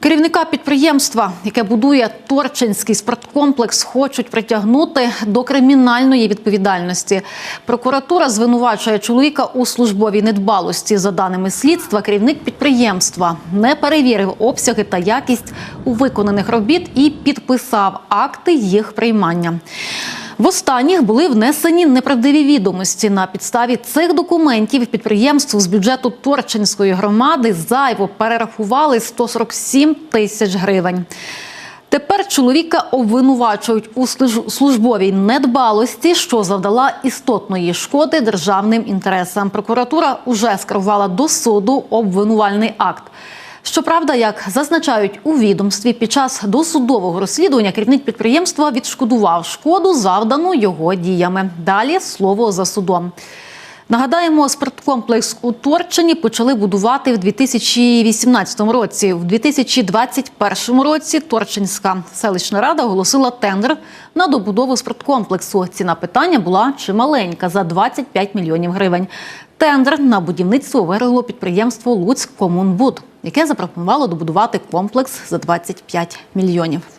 Керівника підприємства, яке будує Торчинський спорткомплекс, хочуть притягнути до кримінальної відповідальності. Прокуратура звинувачує чоловіка у службовій недбалості. За даними слідства, керівник підприємства не перевірив обсяги та якість у виконаних робіт і підписав акти їх приймання. В останніх були внесені неправдиві відомості. На підставі цих документів підприємству з бюджету Торчинської громади зайво перерахували 147 тисяч гривень. Тепер чоловіка обвинувачують у служ- службовій недбалості, що завдала істотної шкоди державним інтересам. Прокуратура уже скерувала до суду обвинувальний акт. Щоправда, як зазначають у відомстві, під час досудового розслідування керівник підприємства відшкодував шкоду, завдану його діями. Далі слово за судом. Нагадаємо, спорткомплекс у Торчині почали будувати в 2018 році. В 2021 році Торчинська селищна рада оголосила тендер на добудову спорткомплексу. Ціна питання була чималенька за 25 мільйонів гривень. Тендер на будівництво виграло підприємство Луцькомунбуд, яке запропонувало добудувати комплекс за 25 мільйонів.